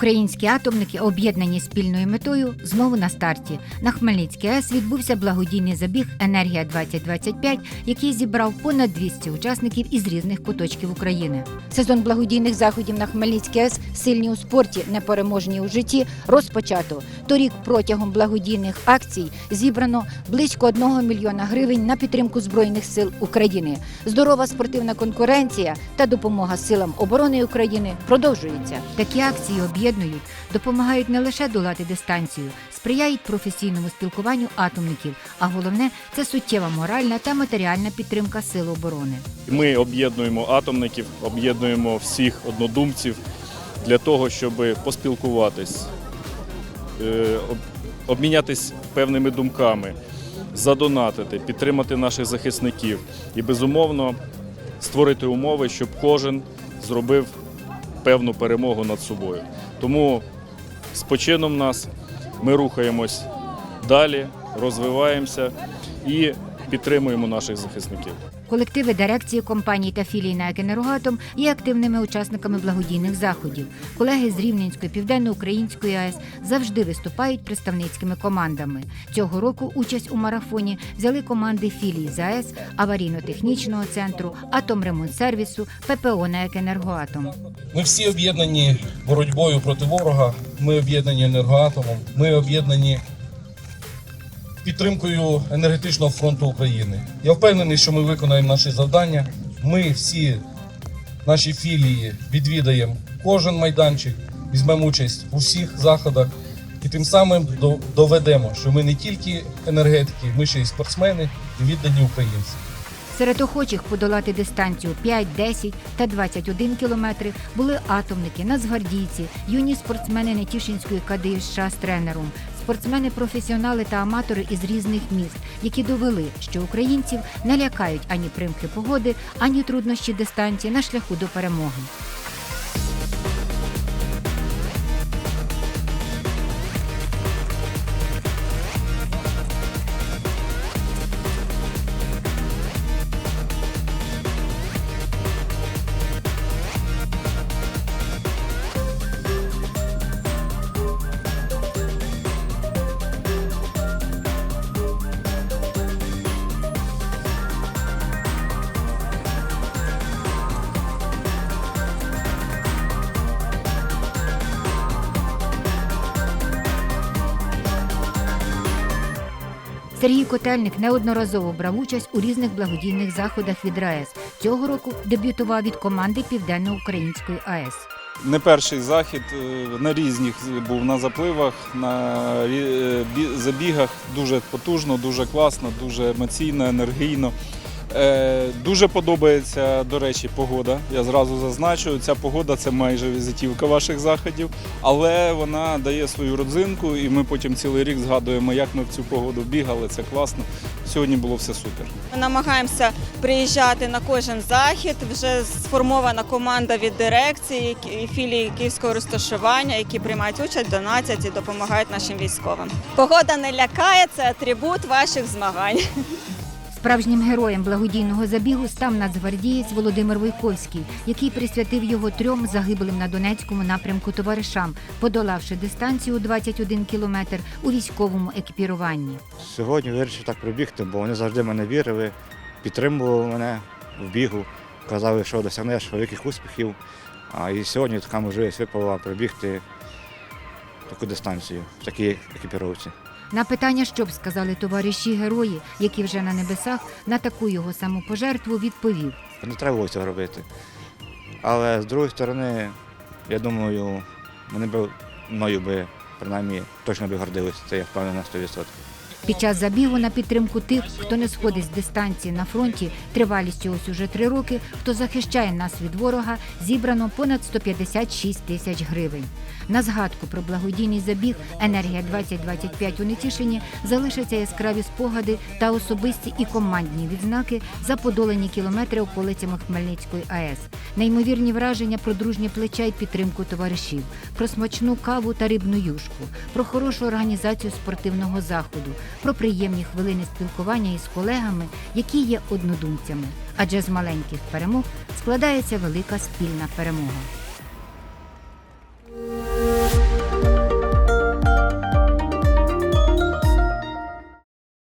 Українські атомники, об'єднані спільною метою, знову на старті. На Хмельницькій АЕС відбувся благодійний забіг Енергія 2025 який зібрав понад 200 учасників із різних куточків України. Сезон благодійних заходів на Хмельницькій АЕС сильні у спорті, непереможні у житті. Розпочато. Торік протягом благодійних акцій зібрано близько 1 мільйона гривень на підтримку збройних сил України. Здорова спортивна конкуренція та допомога силам оборони України продовжується. Такі акції об'єднують, допомагають не лише долати дистанцію, сприяють професійному спілкуванню атомників, а головне це суттєва моральна та матеріальна підтримка сил оборони. Ми об'єднуємо атомників, об'єднуємо всіх однодумців для того, щоб поспілкуватись, е, обмінятись певними думками, задонатити, підтримати наших захисників і, безумовно, створити умови, щоб кожен зробив певну перемогу над собою. Тому з почином нас ми рухаємось далі, розвиваємося і підтримуємо наших захисників. Колективи дирекції компаній та філій на «Енергоатом» є активними учасниками благодійних заходів. Колеги з Рівненської південноукраїнської АЕС завжди виступають представницькими командами. Цього року участь у марафоні взяли команди філій з АЕС, аварійно-технічного центру, Атомремонтсервісу, ППО на «Енергоатом». Ми всі об'єднані боротьбою проти ворога. Ми об'єднані енергоатомом. Ми об'єднані підтримкою енергетичного фронту України. Я впевнений, що ми виконаємо наші завдання. Ми всі наші філії відвідаємо кожен майданчик, візьмемо участь у всіх заходах і тим самим до- доведемо, що ми не тільки енергетики, ми ще й спортсмени і віддані українці. Серед охочих подолати дистанцію 5, 10 та 21 кілометри були атомники, нацгвардійці, юні спортсмени Нетішинської КДІ з тренером, спортсмени-професіонали та аматори із різних міст, які довели, що українців не лякають ані примхи погоди, ані труднощі дистанції на шляху до перемоги. Сергій Котельник неодноразово брав участь у різних благодійних заходах від РаЕС. Цього року дебютував від команди Південноукраїнської АЕС. Не перший захід е, на різних був на запливах, на е, бі- забігах. Дуже потужно, дуже класно, дуже емоційно, енергійно. Е, Дуже подобається, до речі, погода. Я зразу зазначу, ця погода це майже візитівка ваших заходів, але вона дає свою родзинку, і ми потім цілий рік згадуємо, як ми в цю погоду бігали. Це класно. Сьогодні було все супер. Ми намагаємося приїжджати на кожен захід. Вже сформована команда від дирекції і філії київського розташування, які приймають участь, донатять і допомагають нашим військовим. Погода не лякає, це атрибут ваших змагань. Справжнім героєм благодійного забігу став нацгвардієць Володимир Войковський, який присвятив його трьом загиблим на Донецькому напрямку товаришам, подолавши дистанцію 21 кілометр у військовому екіпіруванні. Сьогодні вирішив так пробігти, бо вони завжди мене вірили, підтримували мене в бігу, казали, що досягнеш великих успіхів. А і сьогодні така можливість випала пробігти таку дистанцію в такій екіпіровці. На питання, що б сказали товариші герої, які вже на небесах, на таку його самопожертву відповів. Не треба було цього робити. Але з другої сторони, я думаю, вони б мною би принаймні точно би гордилися, це я впевнений на 100%. Під час забігу на підтримку тих, хто не сходить з дистанції на фронті тривалістю ось уже три роки, хто захищає нас від ворога, зібрано понад 156 тисяч гривень. На згадку про благодійний забіг Енергія 2025 у Нетішині залишаться яскраві спогади та особисті і командні відзнаки за подолані кілометри околицями Хмельницької АЕС, неймовірні враження про дружнє плече й підтримку товаришів, про смачну каву та рибну юшку, про хорошу організацію спортивного заходу, про приємні хвилини спілкування із колегами, які є однодумцями. Адже з маленьких перемог складається велика спільна перемога.